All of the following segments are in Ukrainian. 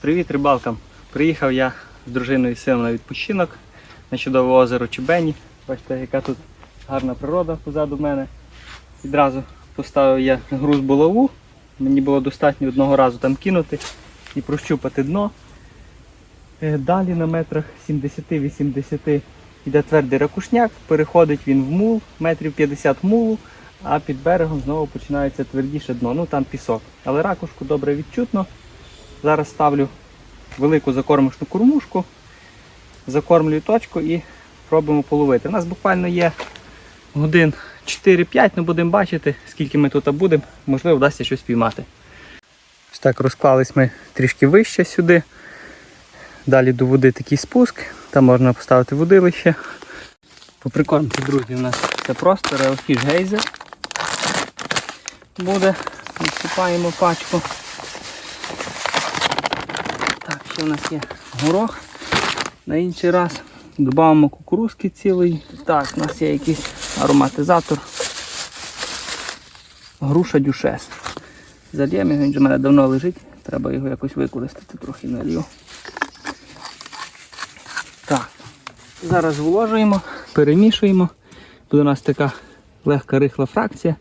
Привіт рибалкам! Приїхав я з дружиною і сином на відпочинок на чудове озеро Чебені. Бачите, яка тут гарна природа позаду мене. Відразу поставив я груз булаву. Мені було достатньо одного разу там кинути і прощупати дно. Е, Далі на метрах 70-80 йде твердий ракушняк, переходить він в мул, метрів 50 мулу, а під берегом знову починається твердіше дно. Ну там пісок. Але ракушку добре відчутно. Зараз ставлю велику закормишну кормушку, закормлюю точку і пробуємо половити. У нас буквально є годин 4-5, ну будемо бачити, скільки ми тут будемо, можливо, вдасться щось піймати. Ось так розклались ми трішки вище сюди. Далі до води такий спуск, там можна поставити водилище. По прикормці, друзі, у нас це просто реофіш гейзер. Буде. Відсипаємо пачку. Ще у нас є горох. На інший раз додамо кукурузки цілий. Так, у нас є якийсь ароматизатор. Груша дюшес. Зальємо, він же в мене давно лежить. Треба його якось використати, трохи налью. Так, зараз вложуємо, перемішуємо. Буде у нас така легка рихла фракція.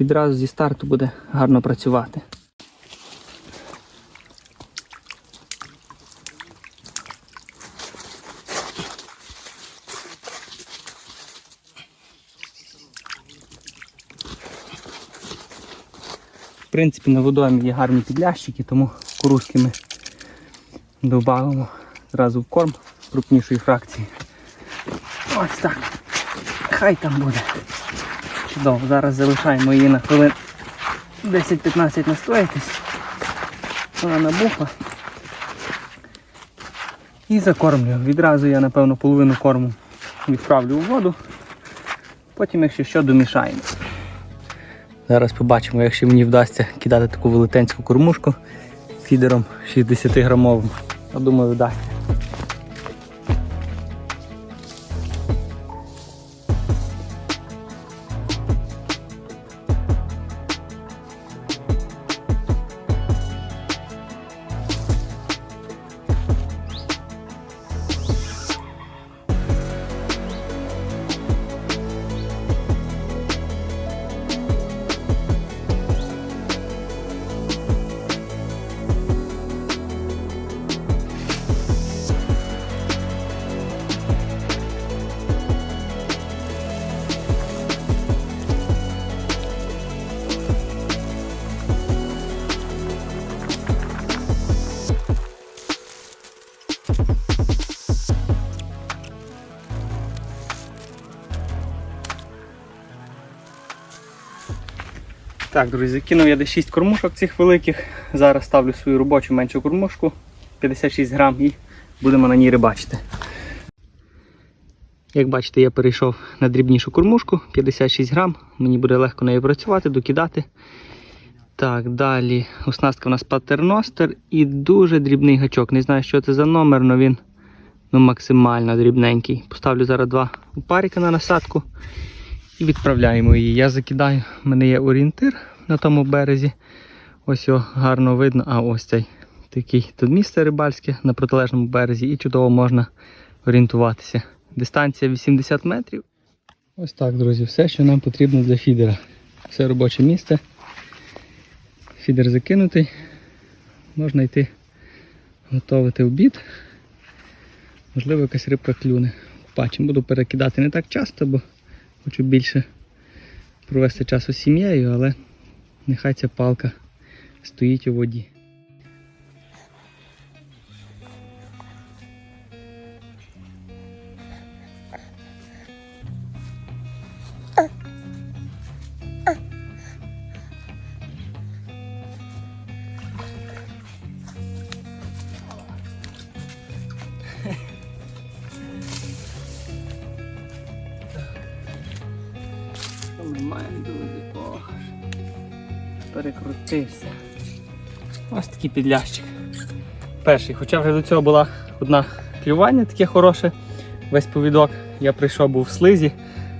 Відразу зі старту буде гарно працювати. В принципі, на водоймі є гарні підлящики, тому кукурузки ми додаємо зразу в корм крупнішої фракції. Ось так. Хай там буде. Чудово. Зараз залишаємо її на хвилин 10-15 настоятись. Вона набухла. І закормлюю. Відразу я, напевно, половину корму відправлю у воду. Потім, якщо що, домішаємо. Зараз побачимо, якщо мені вдасться кидати таку велетенську кормушку фідером 60 грамовим. Я думаю, вдасться. Так, друзі, кинув я десь 6 кормушок цих великих. Зараз ставлю свою робочу меншу кормушку 56 грам і будемо на ній рибачити. Як бачите, я перейшов на дрібнішу кормушку 56 грам. Мені буде легко нею працювати, докидати. Так, далі оснастка у нас патерностер і дуже дрібний гачок. Не знаю, що це за номер, але він ну, максимально дрібненький. Поставлю зараз два паріка на насадку і відправляємо її. Я закидаю, в мене є орієнтир на тому березі. Ось його гарно видно. А ось цей такий тут місце рибальське на протилежному березі і чудово можна орієнтуватися. Дистанція 80 метрів. Ось так, друзі, все, що нам потрібно для фідера. Все робоче місце. Фідер закинутий. Можна йти готувати обід. Можливо, якась рибка клюне. Бачимо, буду перекидати не так часто, бо Хочу більше провести часу з сім'єю, але нехай ця палка стоїть у воді. Перекрутився. Ось такий підлящик. Перший, хоча вже до цього була одна клювання таке хороше. Весь повідок я прийшов був в слизі,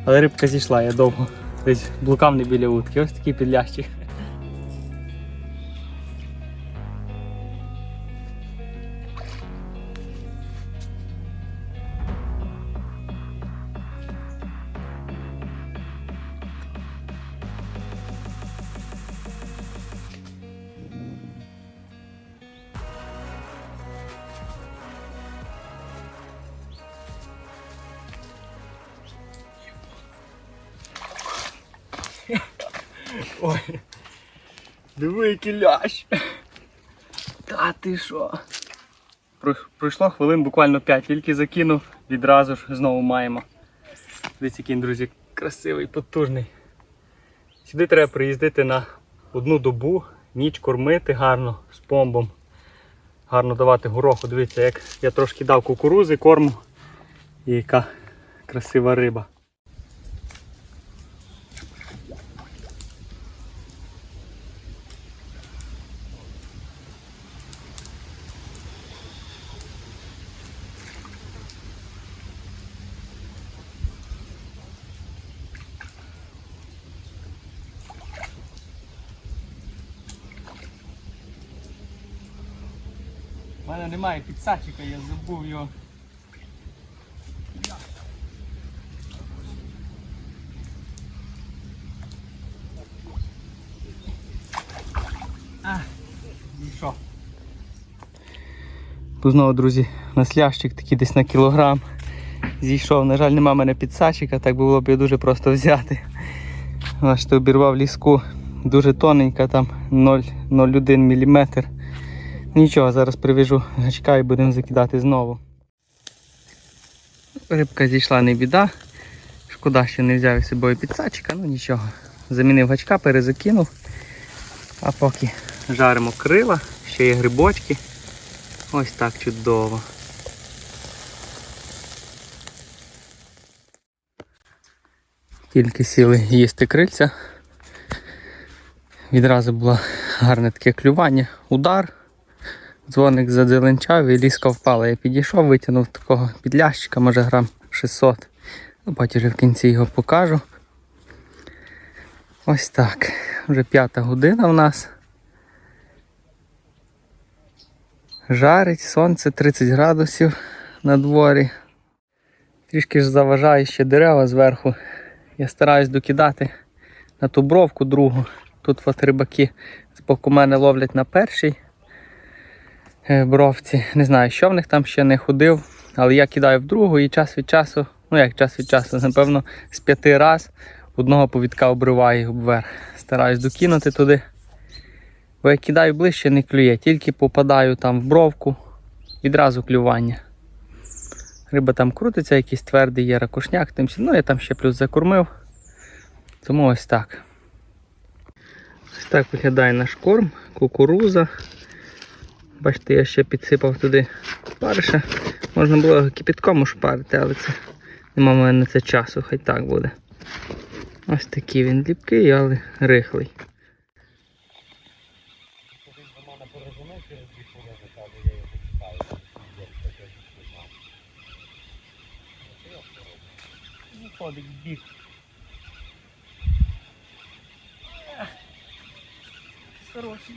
але рибка зійшла, я довго десь блукав не біля утки. Ось такий підлящик. Ой. Диви, який лящ. Та ти що? Пройшло хвилин буквально 5, тільки закинув, відразу ж знову маємо. Дивіться, який друзі, красивий, потужний. Сюди треба приїздити на одну добу, ніч кормити гарно з помбом. Гарно давати гороху. Дивіться, як я трошки дав кукурузи, корму. І яка красива риба. У мене немає підсачика, я забув його. А, знову, друзі, наслящик такий десь на кілограм. Зійшов. На жаль, нема мене підсачика, так було б його дуже просто взяти. Бачите, обірвав ліску. Дуже тоненька, там 0,01 мм. Нічого, зараз привіжу гачка і будемо закидати знову. Рибка зійшла не біда. Шкода, що не взяв із собою підсачика, ну нічого. Замінив гачка, перезакинув. А поки жаримо крила, ще є грибочки. Ось так чудово. Тільки сіли їсти крильця. Відразу було гарне таке клювання, удар. Дзвоник задзеленчав і ліска впала. Я підійшов, витягнув такого підлящика, може грам 600. Ну, потім вже в кінці його покажу. Ось так. Вже п'ята година в нас. Жарить, сонце 30 градусів на дворі. Трішки ж заважає ще дерева зверху. Я стараюсь докидати на ту бровку другу. Тут от рибаки з боку мене ловлять на першій е, бровці. Не знаю, що в них там ще не ходив, але я кидаю в другу і час від часу, ну як час від часу, напевно, з п'яти раз одного повідка обриваю вверх. Стараюсь докинути туди. Бо я кидаю ближче, не клює, тільки попадаю там в бровку, відразу клювання. Риба там крутиться, якийсь твердий є ракушняк, тим, ну я там ще плюс закормив. Тому ось так. Ось так виглядає наш корм, кукуруза. Бачите, я ще підсипав туди париша. Можна було його кипятком ушпарити, але це нема в мене на це часу, хай так буде. Ось такий він ліпкий, але рихлий. Ходить бік. Хороший.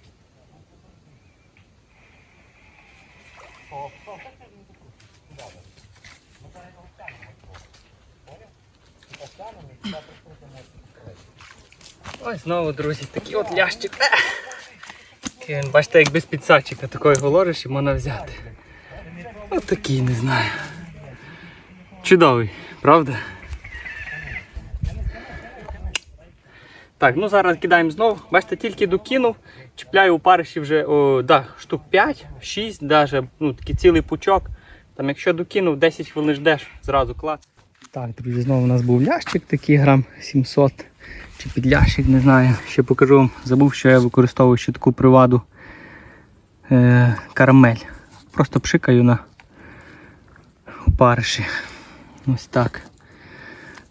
Ось знову, друзі, такий от лящик. Він, бачите, як без підсадчика такої голожиш і можна взяти. От такий, не знаю. Чудовий, правда? Так, ну зараз кидаємо знову. Бачите, тільки докинув, чіпляю у париші вже о, да, штук 5, 6, даже, ну, такий цілий пучок. Там, якщо докинув, 10 хвилин ждеш, зразу клад. Так, друзі, знову у нас був лящик такий грам 700 чи підлящик, не знаю. Ще покажу вам. Забув, що я використовую ще таку приваду е, карамель. Просто пшикаю на опариші. Ось так.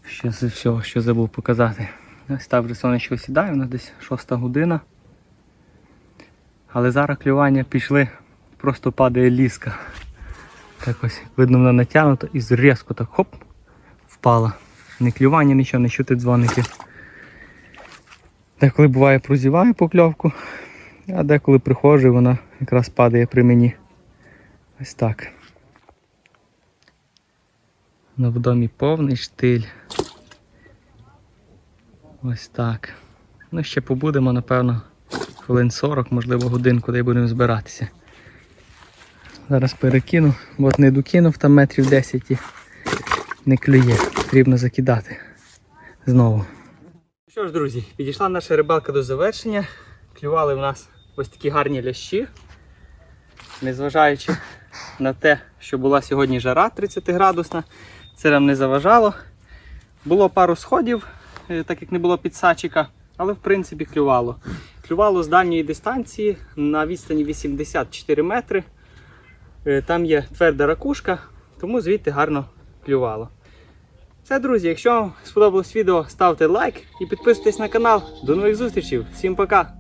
Ще з всього, що забув показати. Ось так вже сонечко сідає, у нас десь 6 година. Але зараз клювання пішли, просто падає ліска. Так ось видно вона натягнута і різко так хоп, впала. Не клювання, нічого, не чути дзвоників. Деколи буває прозіваю покльовку, а деколи приходжу, вона якраз падає при мені. Ось так. Ну, в домі повний штиль. Ось так. Ну, ще побудемо, напевно, хвилин 40, можливо, годинку, де будемо збиратися. Зараз перекину, бо не докинув там метрів 10 і не клює. Потрібно закидати знову. Що ж, друзі, підійшла наша рибалка до завершення. Клювали в нас ось такі гарні лящі. Незважаючи на те, що була сьогодні жара 30 градусна, це нам не заважало. Було пару сходів, е, так як не було підсачика, але в принципі клювало. Клювало з дальньої дистанції на відстані 84 метри. Е, Там є тверда ракушка, тому звідти гарно клювало. Все, друзі, якщо вам сподобалось відео, ставте лайк і підписуйтесь на канал. До нових зустрічей. Всім пока!